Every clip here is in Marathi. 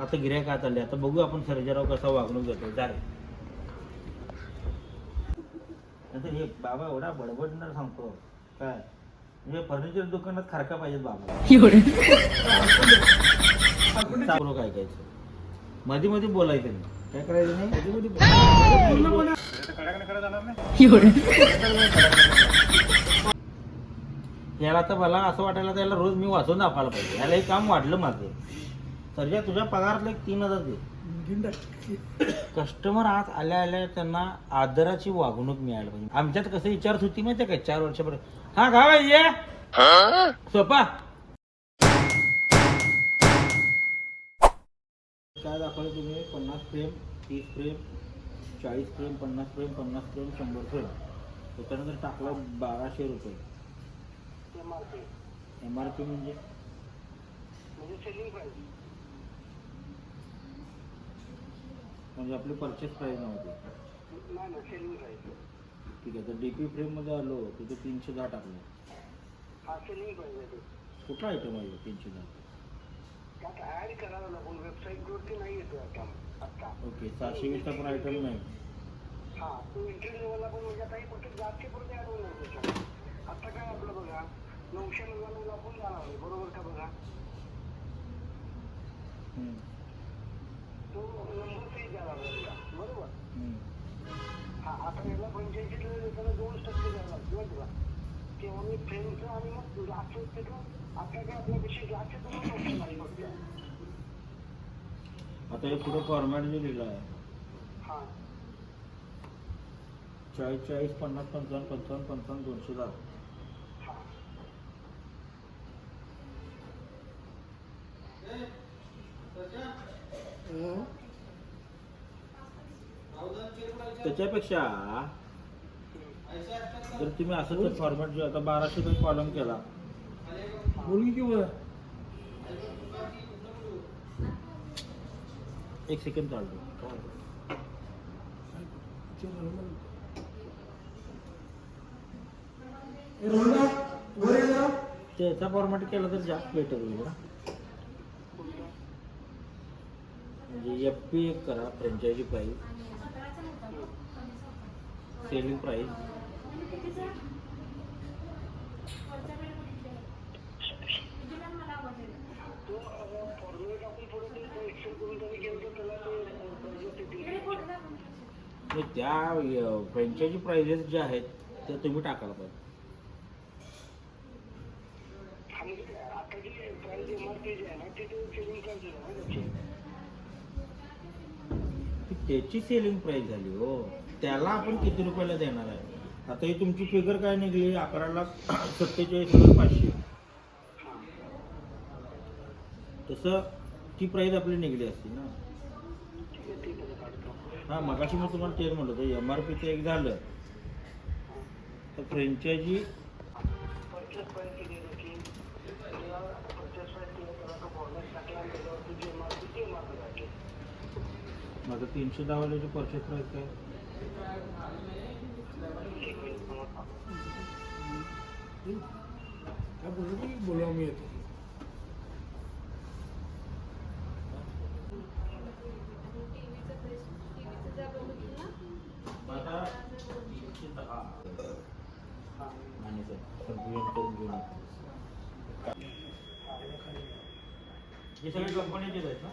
आता गिऱ्हाईक आत आले आता बघू आपण सर्जेराव कसा वागणूक देतो रे. नंतर हे बाबा एवढा बडबडणार सांगतो. काय? म्हणजे फर्निचर दुकानात खारका पाहिजेत बाबा. चालू काय ऐकायचं? मध्ये मध्ये बोलायचं नाही. काय करायचं नाही? मध्ये मध्ये बोलायचं. याला तर मला असं वाटायला त्याला रोज मी वाचून दाखवायला पाहिजे. याला हे काम वाढलं माझं. सर्जा तुझ्या पगारातलं एक तीन हजार दे. कस्टमर आज आल्या आल्या त्यांना आदराची वागणूक मिळायला पाहिजे. आमच्यात कसं विचारत होती माहिती काय चार वर्षापर्यंत हा का पाहिजे सोपा. काय दाखवलं तुम्ही? पन्नास फ्रेम तीस फ्रेम चाळीस फ्रेम पन्नास फ्रेम पन्नास फ्रेम शंभर फ्रेम त्याच्यानंतर टाकलं बाराशे रुपये. एम आर पी म्हणजे? म्हणजे आपली परचेस प्राईस नव्हती. ठीक आहे तर डीपी फ्रेममध्ये आलो तिथे तीनशे दहा टाकलं. कुठला आयटम आहे तीनशे दहा? वेबसाईट नाही येतो आता आता. ओके सहाशे वीसचा पण आयटम नाही. हा तो लेवलला पण म्हणजे आता हे फक्त जास्ती पुरते ऍड होणार त्याच्यात? आता काय आपलं बघा नऊशे नव्याण्णवला आपण जाणार आहे बरोबर का बघा? हम्म, तो नंबर पेज द्यावा लागेल. बरोबर. हा आता याला देताना दोन टक्के द्यावं लागतं बरं का तेव्हा मी फ्रेमचं आणि मग जास्त त्याचं आता काय आपल्यापेक्षा ऑप्शन फक्त आता हे पुढे फॉर्मॅट जे लिहिलं आहे. हा. चाळीस चाळीस पन्नास पंचावन्न पंचावन्न पंचावन्न दोनशे दहा. हा. त्याच्यापेक्षा जर तुम्ही असं तर फॉर्मॅट जो आता बाराशे रुपये कॉलम केला. मुलगी किंवा एक सेकंड चालतो त्याचा फॉर्मॅट केला तर जास्त बेटर होईल ना. म्हणजे एफ पी एक करा फ्रँचायझी प्राईस सेलिंग प्राईस त्या फ्रँचायझी प्राइजेस ज्या आहेत त्या तुम्ही टाकायला पाहिजे. आता जे प्राइस एम आर पी जे आहे ना ते सेलिंग प्राइस आहे ना त्याची सेलिंग प्राईस झाली हो. त्याला आपण किती रुपयाला देणार आहे? आता ही तुमची फिगर काय निघली? अकरा लाख सत्तेचाळीस हजार पाचशे. तसं ती प्राईस आपली निघली असती ना. हां हा मगाशी मी तुम्हाला तेच म्हणलं होतं एम आर पीचं एक झालं. तर फ्रँचायझी परचेस प्राइस किती आहे त्याची त्याला परचेस प्राइस किती आहे, त्याला तो फॉर्मॅट टाकला आणि त्याच्यावरती जे एम आर पी ते एम आर पी टाकेल माझं तीनशे दहा वाल्याची परचेस प्राईस सांग. काय बोलू की बोलवा मी येतो माझा तीनशे दहा आणि सर करून हे सगळे कंपनीचेच आहेत ना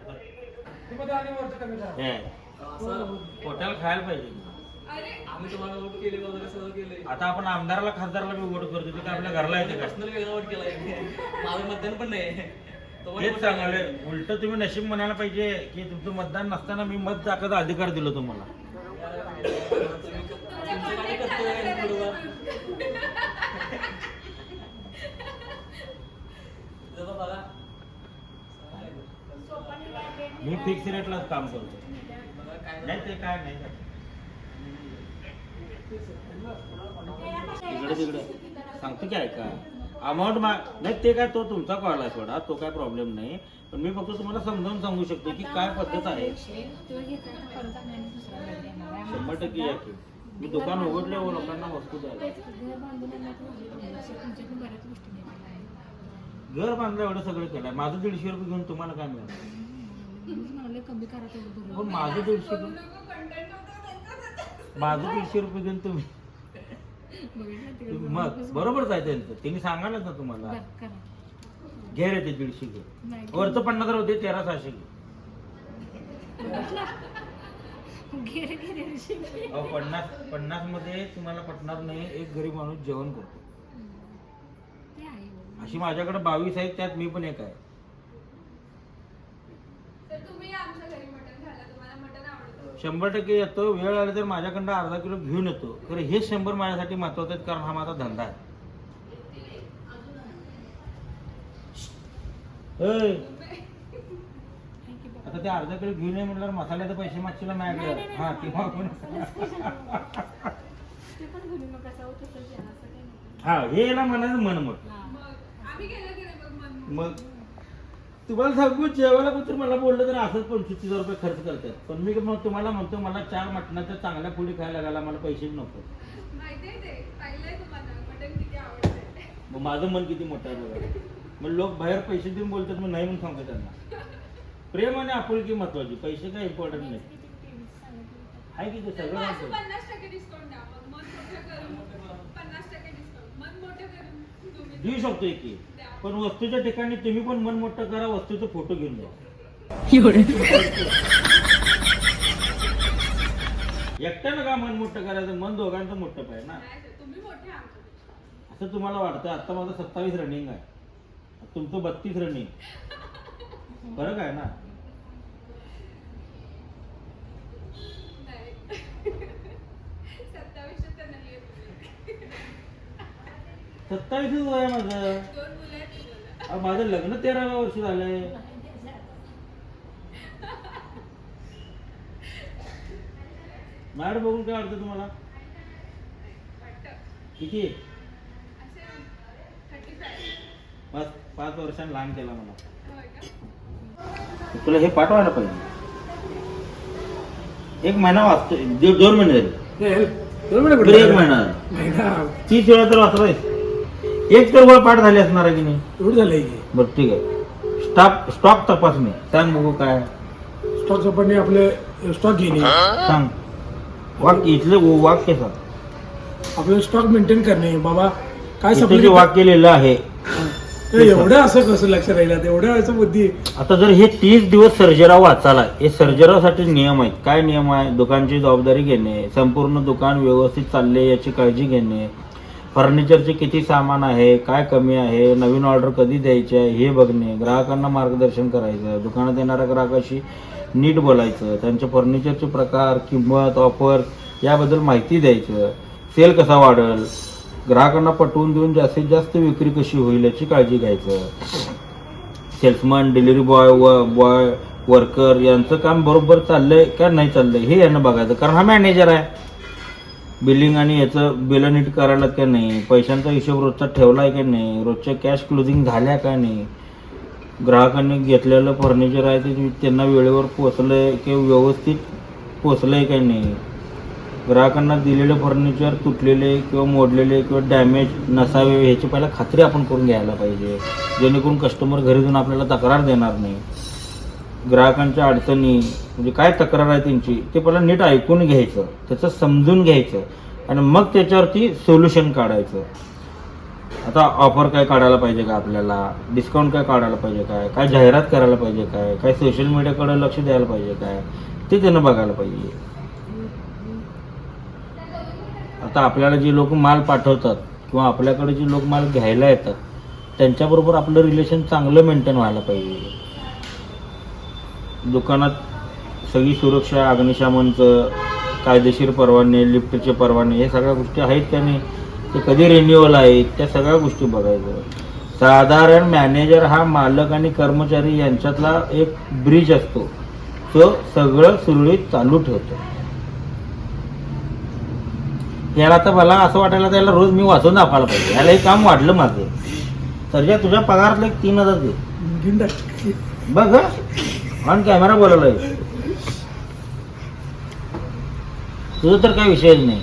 मध्ये आणि वरचं कमी करा हे पोटाला खायला पाहिजे. आम्ही तुम्हाला वोट केले वगैरे सगळं केले? आता आपण आमदाराला खासदारला बी वोट करतो ते काय आपल्या घरला येते का? पर्सनल वेगळा वोट केलाय. माझं मतदान पण नाही. तेच सांगाले. उलट तुम्ही नशीब म्हणायला पाहिजे की तुमचं मतदान नसताना मी मत टाकायचा अधिकार दिलो तुम्हाला तुम्ही- तुमचं काय कर्तव्य आहे पुढं? जरा बघा. मी फिक्स रेटलाच काम करतो. नाही ते काय नाही. तिकडे तिकडे. सांगतो की ऐका. अमाऊंट मा नाही ते काय तो तुमचा कॉल आहे थोडा तो काय प्रॉब्लेम नाही. पण मी फक्त तुम्हाला समजावून सांगू शकतो की काय पद्धत आहे. शंभर टक्के या की. मी दुकान उघडले लोकांना वस्तू द्यायला घर बांधलं एवढं सगळं केलंय. माझं दीडशे रुपये घेऊन तुम्हाला काय मिळालं म्हणाले कमी करा तेवढं बरं. पण माझं दीडशे रुपये. माझं दीडशे रुपये घेऊन तुम्ही मग बरोबरच आहे त्यांचं. त्यांनी सांगायलाच ना तुम्हाला. घे रे ते दीडशे घे. वरचं पन्नास होते तेरा सहाशे घे. अहो पन्नास पन्नासमध्ये तुम्हाला पटणार नाही एक गरीब माणूस जेवण करतो. ते आहे. हो. अशी माझ्याकडे बावीस आहेत त्यात मी पण एक आहे. तर तुम्ही आमच्या घरी मटण खायला. तुम्हाला मटण आवडतं. शंभर टक्के येतो. वेळ आली तर माझ्याकडनं अर्धा किलो घेऊन येतो. खरं हे शंभर माझ्यासाठी महत्वाचं आहेत कारण हा माझा धंदा आहे. आता ते अर्धा किलो घेऊन ये म्हटल्यावर मसाल्याचे पैसे मागशील नाही, हा नाही. किंवा कोण ते पण बोलू नका असं तसं जे असं काही नको. हा हे ना म्हणायचं मन मग हा. मग आम्ही केलं की नाही मग मन मग तुम्हाला सांगू जेवायला कुठं मला बोललं तर असंच पंचवीस तीस रुपये खर्च करतात. पण मी मग तुम्हाला म्हणतो मला चार मटणाच्या चांगल्या पुडी खायला लागायला मला पैसे नको. मग माझं मन किती मोठं आहे बघा. मग लोक बाहेर पैसे देऊन बोलतात मग नाही म्हणून सांगतो त्यांना? प्रेम आणि आपुलकी महत्वाची पैसे काय इम्पॉर्टंट नाही. आहे की ते सगळं देऊ शकतो की पण वस्तूच्या ठिकाणी तुम्ही पण मन मोठं करा वस्तूचा फोटो घेऊन द्या एकट्यानं का मन मोठं करायचं? मन दोघांचं मोठं पाहिजे ना. असं तुम्हाला वाटतं? आता माझं सत्तावीस रनिंग आहे. तुमचं बत्तीस रनिंग फरक आहे ना. सत्तावीसच वय आहे माझं दोन मुलं आहेत तुम्हाला अहो, माझं लग्न तेराव्या वर्षी झालंय. मॅड बघून काय वाटतं तुम्हाला? किती? पाच पाच वर्षांनी लहान केला मला. तुला हे पाठवायला पाहिजे. एक महिना वाचतो दीड दोन महिने झाले. तरी एक महिना झाला. तीस वेळा तर वाचलाय एक तर वेळ पाठ झाली असणार आहे की नाही? एवढं झालंय की. बरं ठीक आहे. स्टॉक स्टॉक तपासणी. सांग बघू काय. स्टॉक सपाटणे आपले स्टॉक घेणे. सांग. वाक्य इथलं वाक्य सांग. आपलं स्टॉक मेंटेन करणे. बाबा काय इथं जे वाक्य लिहिलं आहे. एवढं असं कसं लक्षात राहिलं? एवढं असं बुद्धी. आता जर हे तीस दिवस सर्जराव वाचाला हे सर्जरावसाठी नियम आहेत काय नियम आहे? दुकानची जबाबदारी घेणे संपूर्ण दुकान व्यवस्थित चालले याची काळजी घेणे फर्निचरचे किती सामान आहे काय कमी आहे नवीन ऑर्डर कधी द्यायची आहे हे बघणे ग्राहकांना मार्गदर्शन करायचं दुकानात येणाऱ्या ग्राहकाशी नीट बोलायचं त्यांचे फर्निचरचे प्रकार किंमत ऑफर याबद्दल माहिती द्यायचं. सेल कसा वाढेल? ग्राहकांना पटवून देऊन जास्तीत जास्त विक्री कशी होईल याची काळजी घ्यायचं. सेल्समन डिलिव्हरी बॉय व बॉय वर्कर यांचं काम बरोबर चाललंय का नाही चाललंय हे यांना बघायचं. कारण हा मॅनेजर आहे. बिलिंग आणि याचं बिलं नीट करायला का नाही? पैशांचा हिशोब रोजचा ठेवला आहे का नाही? रोजच्या कॅश क्लोजिंग झाल्या का नाही? ग्राहकांनी घेतलेलं फर्निचर आहे ते त्यांना वेळेवर पोचलं आहे किंवा व्यवस्थित पोचलं आहे का नाही? ग्राहकांना दिलेलं फर्निचर तुटलेले किंवा मोडलेले किंवा डॅमेज नसावे ह्याची पहिला खात्री आपण करून घ्यायला पाहिजे. जेणेकरून कस्टमर घरी जाऊन आपल्याला तक्रार देणार नाही. ग्राहकांच्या अडचणी म्हणजे काय तक्रार आहे त्यांची ते पहिला नीट ऐकून घ्यायचं त्याचं समजून घ्यायचं आणि मग त्याच्यावरती सोल्युशन काढायचं. आता ऑफर काय काढायला पाहिजे का आपल्याला? डिस्काउंट काय काढायला पाहिजे काय काय जाहिरात करायला पाहिजे काय? काय सोशल मीडियाकडे लक्ष द्यायला पाहिजे काय? ते त्यानं बघायला पाहिजे. आता आपल्याला जे लोक माल पाठवतात किंवा आपल्याकडे जे लोक माल घ्यायला येतात त्यांच्याबरोबर आपलं रिलेशन चांगलं मेंटेन व्हायला पाहिजे. दुकानात सगळी सुरक्षा अग्निशमनचं कायदेशीर परवाने लिफ्टचे परवाने हे सगळ्या गोष्टी आहेत का नाही? ते कधी रिन्युअल आहेत? त्या सगळ्या गोष्टी बघायचं. साधारण मॅनेजर हा मालक आणि कर्मचारी यांच्यातला एक ब्रिज असतो. तो सगळं सुरळीत चालू ठेवतो. याला आता मला असं वाटायला त्याला रोज मी वाचून दाखवायला पाहिजे. याला हे काम वाढलं माझं. तर तुझ्या पगारातलं एक तीन हजार दे. बघ ऑन कॅमेरा बोलायला आहे. तुझं तर काही विषयच नाही.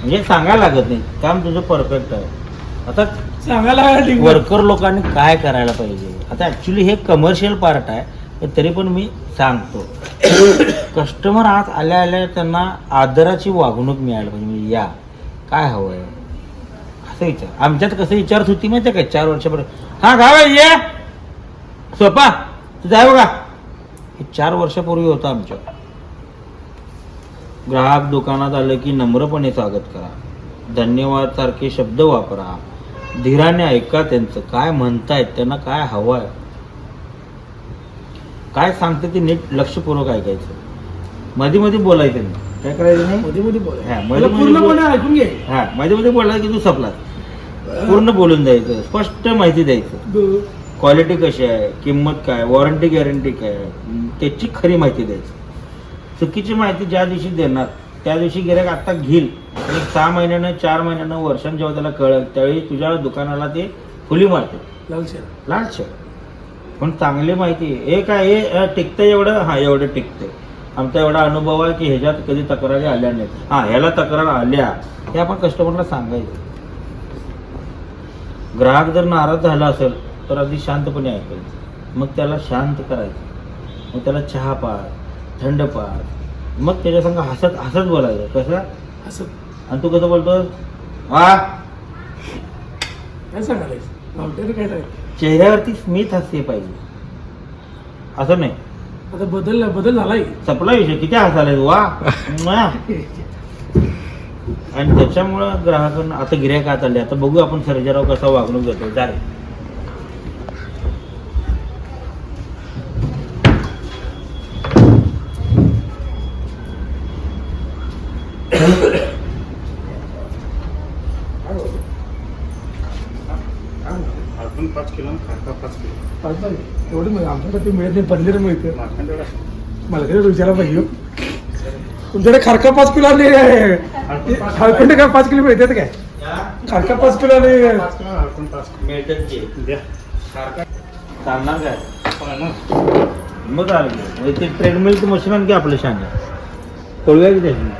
म्हणजे सांगायला लागत नाही. काम तुझं परफेक्ट आहे. आता सांगायला वर्कर लोकांनी काय करायला पाहिजे? आता ऍक्च्युली हे कमर्शियल पार्ट आहे पण तरी पण मी सांगतो. कस्टमर आज आल्या आल्या त्यांना आदराची वागणूक मिळायला पाहिजे. म्हणजे या काय हवंय? असं विचार. आमच्यात कसं विचारत होती माहिती आहे का? चार वर्षापर्यंत हा गाव आहे ये. सोपा. तुझं आहे बघा. हे चार वर्षापूर्वी होतं आमच्या ग्राहक दुकानात आलं की नम्रपणे स्वागत करा. धन्यवाद सारखे शब्द वापरा. धीराने ऐका त्यांचं. काय म्हणतायत त्यांना काय हवं आहे? काय सांगते ते नीट लक्षपूर्वक ऐकायचं. मध्ये मध्ये बोलायचं नाही काय करायचं नाही? मध्ये मध्ये बोल हा, मध्ये मला मध्ये पूर्णपणे बोल. ऐकून घे. हा मध्ये मध्ये बोलला की तू सपलास? पूर्ण बोलून द्यायचं. स्पष्ट माहिती द्यायचं. क्वालिटी कशी आहे? किंमत काय वॉरंटी गॅरंटी काय त्याची खरी माहिती द्यायची. चुकीची माहिती ज्या दिवशी देणार त्या दिवशी गिरायक आता घेईल. आणि सहा महिन्यानं चार महिन्यानं वर्षांनी जेव्हा त्याला कळेल त्यावेळी तुझ्या दुकानाला ते फुली मारते लाल शेर. पण चांगली माहिती हे काय हे टिकतं एवढं? हा एवढं टिकते आमचा एवढा अनुभव आहे की ह्याच्यात कधी तक्रारी आल्या नाहीत. हा ह्याला तक्रार आल्या हे आपण कस्टमरला सांगायचं. ग्राहक जर नाराज झाला असेल तर अगदी शांतपणे ऐकायचं. मग त्याला शांत करायचं. मग त्याला चहा पाच थंड पाच मग त्याच्या संग हसत हसत बोलायचं. कसं? असं आणि तू कसं काय काय सांगायचं चेहऱ्यावरती स्मित हास्य पाहिजे. असं नाही. आता बदल बदल झालाय. संपला विषय. किती हसायला वा. आणि त्याच्यामुळं ग्राहकांना आता गिऱ्हाईक आत आले आता बघू आपण सर्जेराव कसा वागणूक देतो जा अजून पाच किलो आणि खारका पाच किलो. पाच पाच एवढं मिळेल आमच्याकडे ते मिळत नाही मार्कंड एवढा मला काही विचारा पाहिजे हो. तुमच्याकडे खारका पाच किलो आणि खारकुंडे काय पाच किलो मिळतात काय? खारका पाच किलो आणि पाच किलो पाच मिळतात की? किलो द्या चालणार काय? पाहणार. मग आलं की. म्हणजे ते ट्रेडमिलचं मशीन आणखी आपलं शान. पळूया की त्याची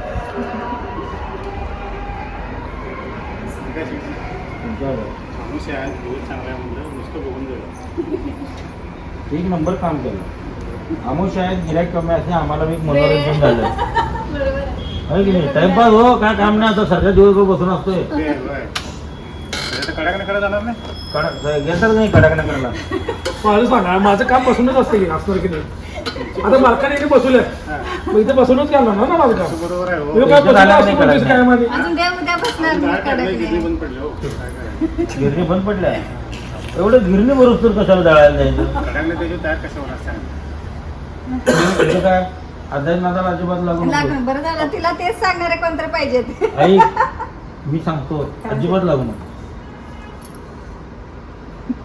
काय शिकणार? तुमच्यावर. माणूस आहे दिवस चांगला आहे म्हणलं नुसतं बघून जाऊ एक नंबर काम केलं. आमुष आहेत गिराईक कमी असे आम्हाला एक मनोरंजन झालं. बरोबर आहे. आहे की नाही? टाइमपास हो काय काम नाही आता सगळ्या दिवसभर बसून असतोय. नाही? कडक करायला? माझं सांगा माझं काम बसूनच असतं की असणार की नाही? आता मालकाने इथे हा. मग इथे बसूनच घालणार ना माझं काम बरोबर आहे हो. काय पडले हो? गिरणी बंद पडल्या. एवढं गिरणी बरोबर कशाला जळायला जायचं? कडाकडे त्याची तयार कसं होणार सांग. तुझं काय? नादाला अजिबात लागू नको. लागून बरं झालं तिला तेच सांगणारे कोणतरी पाहिजेत आई मी सांगतो अजिबात लागू नको.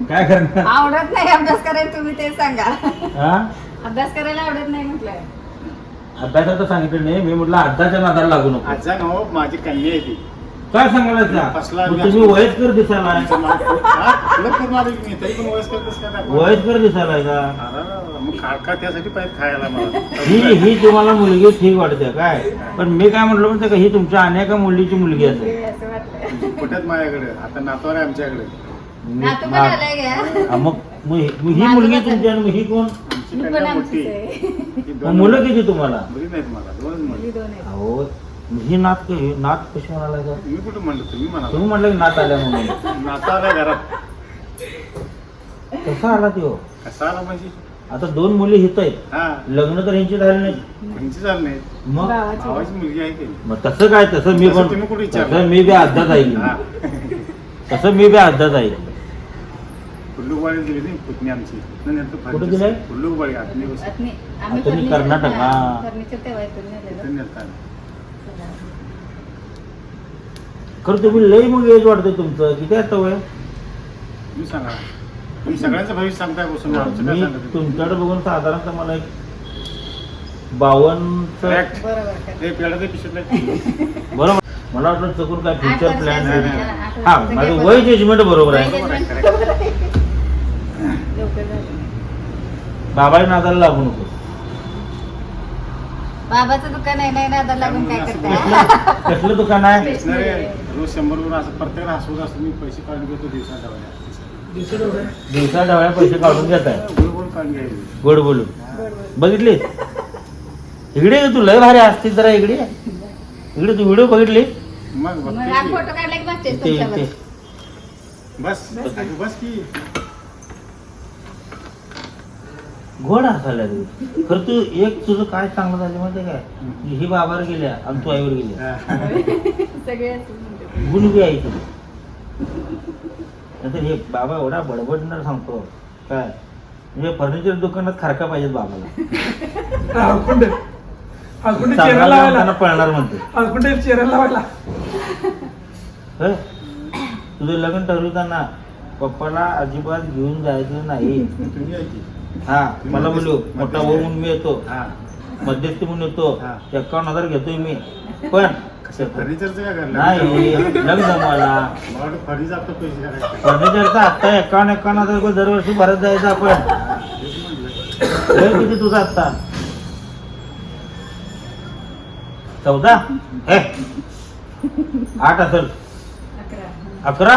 काय करणार? आवडत नाही अभ्यास करायला तुम्ही ते सांगा. हा? अभ्यास करायला आवडत नाही म्हटलं. अभ्यासाचं सांगितलं नाही मी म्हटलं अड्डाच्या नादाला लागू नको. आजा नो माझी कन्या आहे ती. काय सांगायला तुम्ही वयस्कर दिसायला हा? वयस्कर दिसायला का त्यासाठी खायला मला. ही ही तुम्हाला मुलगी ठीक वाटते काय? पण मी काय म्हटलं म्हणते का ही तुमच्या अनेका मुलीची मुलगी असेल. असं वाटलं. कुठेच माझ्याकडे? आता नातवार आहे आमच्याकडे. हा, मग ही ही मुलगी तुमची आणि मग ही कोण? ही मुलं किती तुम्हाला? मुली ही नात क- ही नात कशी म्हणाला का तुम्ही कुठं म्हणलं तुम्ही म्हणा तुम्ही म्हटलं की नात आल्या म्हणून. नाता आलाय घरात. कसा आला ती कसा आला म्हणजे? आता दोन मुली हित आहेत. हा. लग्न तर ह्यांची झाली नाही चाल नाही मग? गावाची. भावाची मुलगी आहे की? मग तसं काय तसं मी तसं पण तुम्ही कुठे विचारलं? तसं मी बी अर्धाच हा. ऐकली तसं मी बी अर्धाच ऐकलं कुल्लूबाळी दिली नाही पुतणी आमची. कुठं दिलंय? कुल्लूबाळी आतली आम्ही मी कर्नाटक, हा. फर्निचर तेव्हा इथून नेलेलं. इथं नेलता. खरं तुम्ही लई मग एज वाटतं तुमचं. किती आता वय? तुम्ही सांगा. तुम्ही सगळ्यांचं भविष्य सांगताय बसून. आमचं काय मी सांगत तुमच्याकडे बघून साधारणतः मला एक बावन्न Correct. बरोबर. का? ते पेढा ते पिशवीतलं. बरोबर मला वाटलं चुकून काय फ्युचर प्लॅन नाही, हा, हा माझं वय. जजमेंट बरोबर आहे. बरोबर आहे, correct. आहे. बाबाच्या नादाला लागू नको. बाबाचं दुकान आहे नाही ना आता लागून काय करताय? कसलं दुकान आहे? स्टेशनरी रोज शंभर वर असं प्रत्येकाला हसवत असतो मी पैसे काढून घेतो एवढं आहे. दिवसा डवळ्या पैसे काढून घेत आहे काढून घ्यायचे. गोड बोलून बघितलीस इकडे तू लय भारी असते जरा इकडे. इकडे तू व्हिडिओ बघितली? मग मग बघते आम्ही की. फोटो काढला की बघते ते तुमच्यावर. ते बस अगं बस की. गोड हसायला तू खरं तू एक तुझं काय चांगलं झालं माहिती काय ही बाबावर गेल्या आणि तू आईवर गेल्या. सगळे असं म्हणतात. गुण बी आहे तुझं नाहीतर हे बाबा एवढा बडबडणार सांगतो. काय? म्हणजे फर्निचर दुकानात खारका पाहिजेत बाबाला. चेहरा लावायला. पळणार म्हणते. चेहरा लावायला? तुझं लग्न ठरवताना पप्पाला अजिबात घेऊन जायचं नाही. तुम्ही हा मला बोलू मोठा भाऊ म्हणून मी येतो. हा. मध्यस्थी म्हणून येतो. हा. एकावन्न हजार घेतोय मी. पण फर्निचरचं काय करणार नाही मला वाटतं फर्निचर आता पैसे करायचे फर्निचरचा हप्ता एकावन्न एकावन्न हजार रुपये दरवर्षी भरत जायचं आपण. तेच वेळ किती तुझा हप्ता चौदा? हे. आठ असेल. अकरा. अकरा?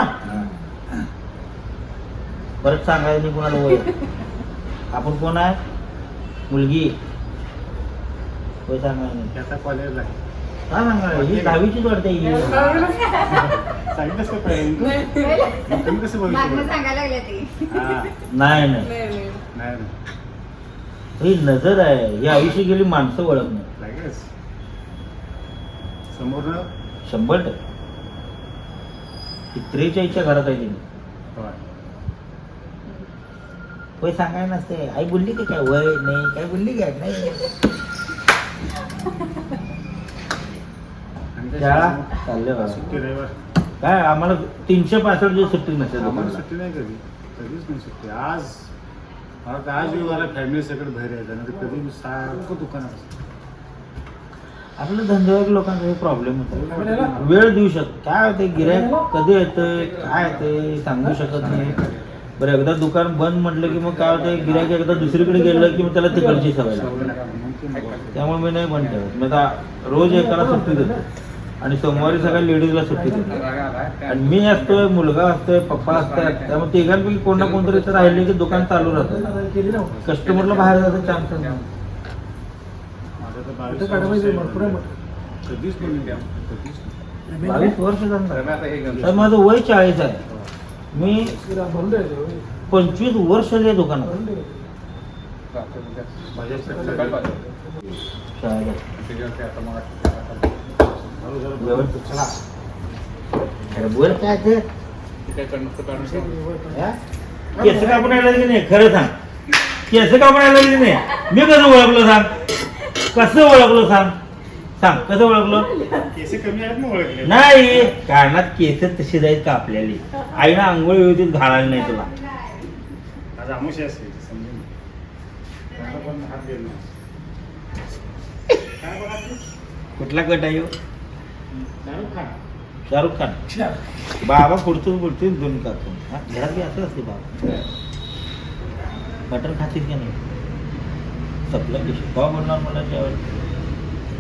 परत सांगायचं नाही कोणाला वय. आपण कोण आहे? मुलगी. वय सांगायचं नाही. ते आता कॉलेजला आहे. ही दहावीचीच वाटते ही. सांगितलंस का तुम्ही कसं मागणं बघितलं? सांगायला लागले ते. नाही नाही. नाही नाही. ही नजर आहे. ही आयुष्य गेली माणसं ओळखणं. लगेच. समोरनं शंभर टक्के. ती त्रेचाळीसच्या घरात आहे तिने. वय सांगायला नसते. आई बोलली की काय? वय नाही. काय बोलली काय नाही आणि काय शाळा शिक्षण? चालले. सुट्टी रविवार काय आम्हाला तीनशे पासष्ट दिवस सुट्टी नसते आम्हाला. सुट्टी नाही कधी. कधीच नाही सुट्टी. आज मला आज येऊ मला फॅमिली सगळं बाहेर यायचं नाही तर कधी मी सारखं दुकानात असतं. आपल्या धंद्यावाईक लोकांचा हे प्रॉब्लेम होतो वेळ देऊ शकत. काय होते गिरायक कधी येतंय काय येतंय सांगू शकत नाही. बरं एकदा दुकान बंद म्हटलं की मग काय होतं गिरायक एकदा दुसरीकडे गेलं की मग त्याला तिकडची सवय लागते. त्यामुळे मी नाही बंद ठेवत. मी आता रोज एकाला सुट्टी देतो. आणि सोमवारी सगळ्या लेडीजला सुट्टी देतो. आणि मी असतोय मुलगा असतोय पप्पा असतात त्यामुळे तिघांपैकी कोण ना कोणतरी इथं राहिले की दुकान चालू राहतं. कस्टमरला बाहेर जायचं चान्स नाही. तर बावीस वर्ष झालं. तर माझं वय चाळीस आहे. मी. पंचवीस वर्ष झाले दुकानात. शाळेला. हळूहळू बोल काय ते हा? केस कापून आलं की नाही खरं सांग केस कापून आलं की नाही मी कसं ओळखलं सांग कसं ओळखलो सांग सांग कसं ओळखलो केस कमी आहेत ना ओळखले नाही कारणात केस तशी जाईल का आपल्याला आईनं आंघोळ व्यवस्थित घालायला नाही तुला आज आमुष असेल समजून घे. त्याला पण हात देत नाही. काय बघा ते? कुठला कट आहे ह्यो? शाहरुख खान. बाबा पुढतून पुढतून दोन करतो हा, घरात बी असं असते बाबा. मटण खातील का नाही? सपलं केस का बोलणार मला त्यावर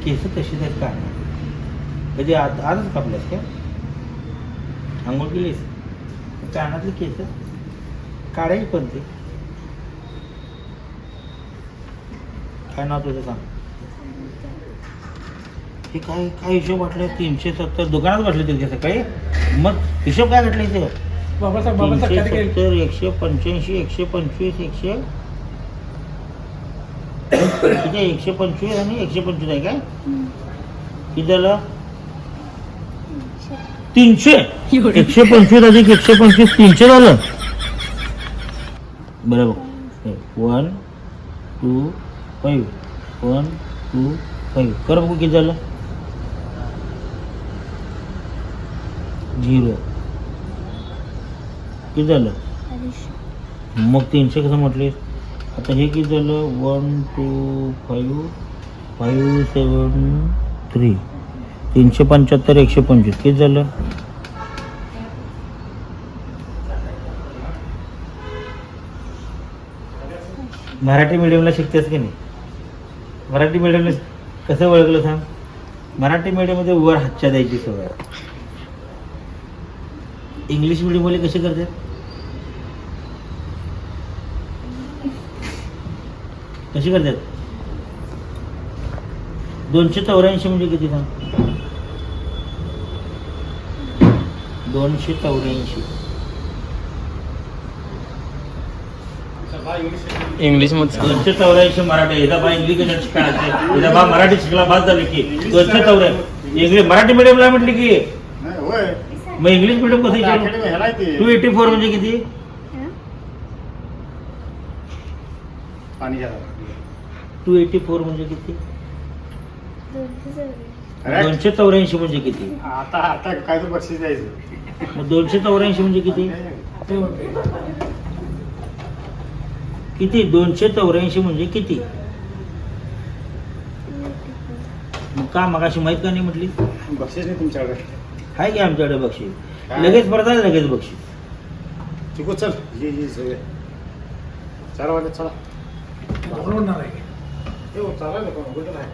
केस तशीच आहेत का कधी आज आजच कापल्यास का आंघोळ केलीस? कानातली केस? काढायची पण ते काय नाव तुझं सांग. हे काय काय हिशोब वाटले? तीनशे सत्तर दुकानात बसले तिथे सकाळी? मग हिशोब काय घातले ते बाबासाहेब तीनशे. सत्तर एकशे पंच्याऐंशी एकशे पंचवीस एकशे आहे? एकशे पंचवीस आणि एकशे पंचवीस आहे काय? किती झालं तीनशे एकशे पंचवीस अधिक एकशे पंचवीस तीनशे झालं. बरोबर one two five. One two five. कर बघू किती झालं. झिरो. किती झालं? मग तीनशे कसं म्हटले आता हे किती झालं? One two five five seven three. तीनशे पंच्याहत्तर एकशे पंचवीस. किती झालं? मराठी मीडियमला शिकतेस की नाही? मराठी मीडियमला कसं ओळखलं सांग? मराठी मीडियममध्ये वर हातच्या द्यायची सवय. इंग्लिश मिडियमवाले कसे करतात कसे करतात? दोनशे चौऱ्याऐंशी म्हणजे किती सांग? दोनशे चौऱ्याऐंशी. इंग्लिशमध्ये दोनशे चौऱ्याऐंशी मराठी. बा इंग्लिश एकदा बा मराठी शिकला बाद झाली की. दोनशे चौऱ्याऐंशी. इंग्लिश मराठी मिडियमला म्हटली की. मग इंग्लिश मिडियम कसं ते. टू एटी फोर म्हणजे किती? टू एटी फोर म्हणजे किती? दोनशे चौऱ्याऐंशी म्हणजे किती? आता आता काय तर बक्षीस द्यायचं. मग दोनशे चौऱ्याऐंशी म्हणजे किती? किती? दोनशे चौऱ्याऐंशी म्हणजे किती? मग का मगाशी माहीत का नाही म्हटली? बक्षीस नाही तुमच्याकडे. आहे की आमच्याकडे बक्षीस? काय? लगेच आहे लगेच बक्षीस. चिकू चल. ये ये सगळे. चला. वाटत चला बरोबर आहे हो, चालेल ना, पण कुठं नाही.